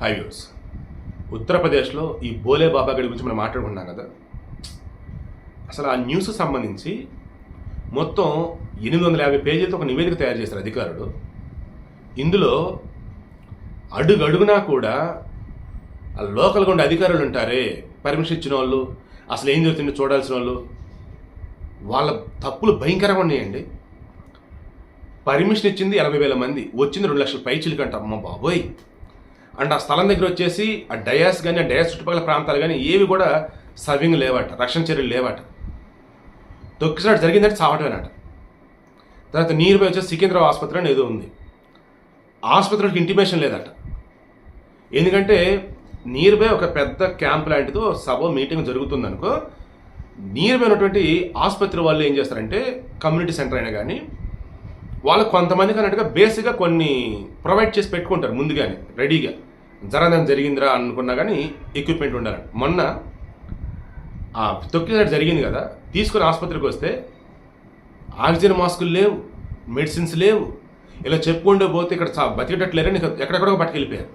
High views ఉత్తరప్రదేశ్లో ఈ బోలే బాబా గడి గురించి మనం మాట్లాడుకున్నాం కదా. అసలు ఆ న్యూస్ సంబంధించి మొత్తం ఎనిమిది వందల యాభై పేజీలతో ఒక నివేదిక తయారు చేశారు అధికారుడు ఇందులో అడుగడుగునా కూడా ఆ లోకల్గా ఉండే అధికారులు ఉంటారే పర్మిషన్ ఇచ్చిన వాళ్ళు అసలు ఏం జరుగుతుందో చూడాల్సిన వాళ్ళు వాళ్ళ తప్పులు భయంకరంగా ఉన్నాయండి. పర్మిషన్ ఇచ్చింది ఎనభై వేల మంది వచ్చింది రెండు లక్షల పైచిలకి అంట అమ్మ బాబోయ్! అండ్ ఆ స్థలం దగ్గర వచ్చేసి ఆ డయాస్ కానీ ఆ డయాస్ చుట్టుపక్కల ప్రాంతాలు కానీ ఏవి కూడా సర్వింగ్ లేవట రక్షణ చర్యలు లేవట. తొక్కిసినట్టు జరిగిందంటే చావటమేనట. తర్వాత నీరు బై వచ్చేసి సికింద్రాబాద్ ఆసుపత్రి అని ఏదో ఉంది. ఆసుపత్రికి ఇంటిమేషన్ లేదట. ఎందుకంటే నియర్ బై ఒక పెద్ద camp లాంటిదో Sabha meeting జరుగుతుందనుకో near by ఉన్నటువంటి ఆసుపత్రి వాళ్ళు ఏం చేస్తారంటే కమ్యూనిటీ సెంటర్ అయినా కానీ వాళ్ళు కొంతమందికి అన్నట్టుగా బేసిక్గా కొన్ని ప్రొవైడ్ చేసి పెట్టుకుంటారు ముందుగానే రెడీగా జరగడం జరిగిందిరా అనుకున్నా కానీ ఎక్విప్మెంట్ ఉండాలని మొన్న ఆ తొక్కిసైడ్ జరిగింది కదా తీసుకుని ఆసుపత్రికి వస్తే ఆక్సిజన్ మాస్కులు లేవు మెడిసిన్స్ లేవు. ఇలా చెప్పుకుంటూ పోతే ఇక్కడ చా- ఎక్కడెక్కడో పట్టుకెళ్ళిపోయారు.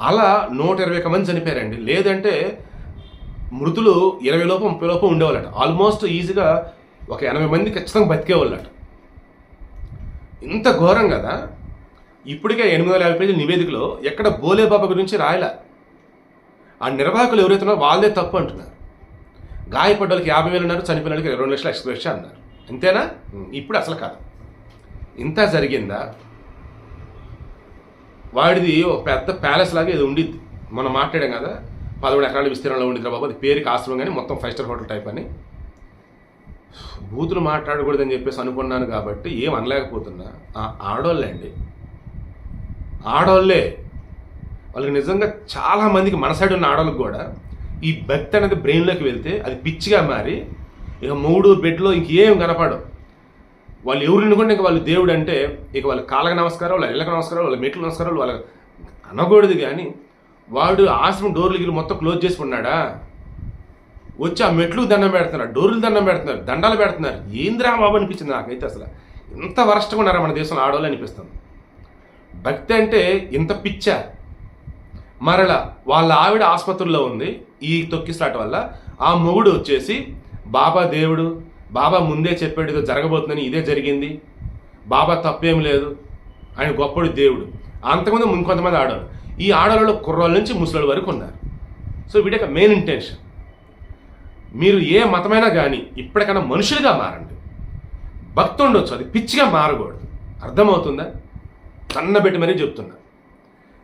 అలా నూట ఇరవై ఒక మంది చనిపోయారండి. లేదంటే మృతులు ఇరవై లోపు ముప్పై లోపు ఉండేవాళ్ళట. ఆల్మోస్ట్ ఈజీగా ఒక ఎనభై మంది ఖచ్చితంగా బతికేవాళ్ళట. ఇంత ఘోరం కదా. ఇప్పటికే ఎనిమిది వందల యాభై పేజీల నివేదికలో ఎక్కడ బోలే బాబా గురించి రాయలే. ఆ నిర్వాహకులు ఎవరైతే ఉన్నారో వాళ్ళే తప్పు అంటున్నారు. గాయపడ్డ వాళ్ళకి యాభై వేలు ఉన్నారు చనిపోయిన వాళ్ళకి రెండు లక్షల ఎక్స్ప్రెషన్ అన్నారు. అంతేనా? ఇప్పుడు అసలు కాదు. ఇంత జరిగిందా? వాడిది ఒక పెద్ద ప్యాలెస్ లాగా ఇది ఉండిద్ది. మనం మాట్లాడాం కదా పదమూడు ఎకరాల విస్తీర్ణంలో ఉండిద్ది బాబు అది పేరుకి ఆశ్రమం కానీ మొత్తం ఫైవ్ స్టార్ హోటల్ టైప్ అని. బూతులు మాట్లాడకూడదని చెప్పేసి అనుకున్నాను కాబట్టి ఏం అనలేకపోతున్నా. ఆ ఆడోళ్ళండి ఆడవాళ్ళే వాళ్ళకి నిజంగా చాలా మందికి సైడ్ ఉన్న ఆడవాళ్ళకి కూడా ఈ భక్తి అనేది బ్రెయిన్లోకి వెళ్తే అది పిచ్చిగా మారి ఇక మూడు బెడ్లో ఇంకేం కనపడవు. వాళ్ళు ఎవరు అనుకుంటే ఇంక వాళ్ళు దేవుడు అంటే ఇక వాళ్ళ కాళ్ళకి నమస్కారం వాళ్ళ ఇళ్ళకి నమస్కారం వాళ్ళ మెట్ల నమస్కారం వాళ్ళ అనకూడదు కానీ వాడు ఆశ్రమం డోర్లు గిర్లు మొత్తం క్లోజ్ చేసి ఉన్నాడా? వచ్చి ఆ మెట్లు దండం పెడుతున్నారు డోర్లు దండం పెడుతున్నారు దండాలు పెడుతున్నారు. ఏంద్రా బాబు అనిపించింది నాకైతే అసలు? ఇంత వరస్ట్గా ఉన్నారా మన దేశంలో ఆడవాళ్ళు అనిపిస్తుంది. భక్తి అంటే ఇంత పిచ్చ. మరల వాళ్ళ ఆవిడ ఆసుపత్రిలో ఉంది ఈ తొక్కిసలాట వల్ల. ఆ మొగుడు వచ్చేసి బాబా దేవుడు బాబా ముందే చెప్పాడు ఇదో జరగబోతుందని ఇదే జరిగింది. బాబా తప్పేం లేదు. ఆయన గొప్పడు దేవుడు. అంతకుముందు ఇంకొంతమంది ఆడవాళ్ళు ఈ ఆడవాళ్ళలో కుర్రోళ్ళ నుంచి ముసలి వరకు ఉన్నారు. సో వీటి యొక్క మెయిన్ ఇంటెన్షన్ మీరు ఏ మతమైనా కానీ ఇప్పటికైనా మనుషులుగా మారండి. భక్తి ఉండొచ్చు అది పిచ్చిగా మారకూడదు. అర్థమవుతుందా? కన్నబెట్టి మరీ చెప్తున్నా.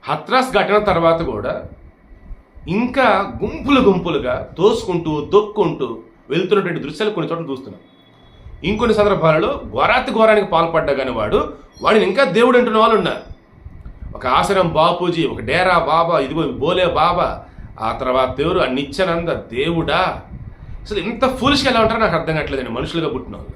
హత్రాస్ ఘటన తర్వాత కూడా ఇంకా గుంపులు గుంపులుగా తోసుకుంటూ దొక్కుంటూ వెళ్తున్నటువంటి దృశ్యాలు కొన్ని చోట్ల చూస్తున్నాం. ఇంకొన్ని సందర్భాలలో ఘోరాతి ఘోరానికి పాల్పడ్డా కానీ వాడు వాడిని ఇంకా దేవుడు అంటున్న వాళ్ళు ఉన్నారు. ఒక ఆశ్రమం బాపూజీ ఒక డేరా బాబా ఇదిగో బోలే బాబా ఆ తర్వాత ఎవరు? ఆ నిత్యానంద దేవుడా? అసలు ఇంత ఫూలిష్గా ఎలా ఉంటారో నాకు అర్థం కావట్లేదండి. మనుషులుగా పుట్టిన వాళ్ళు.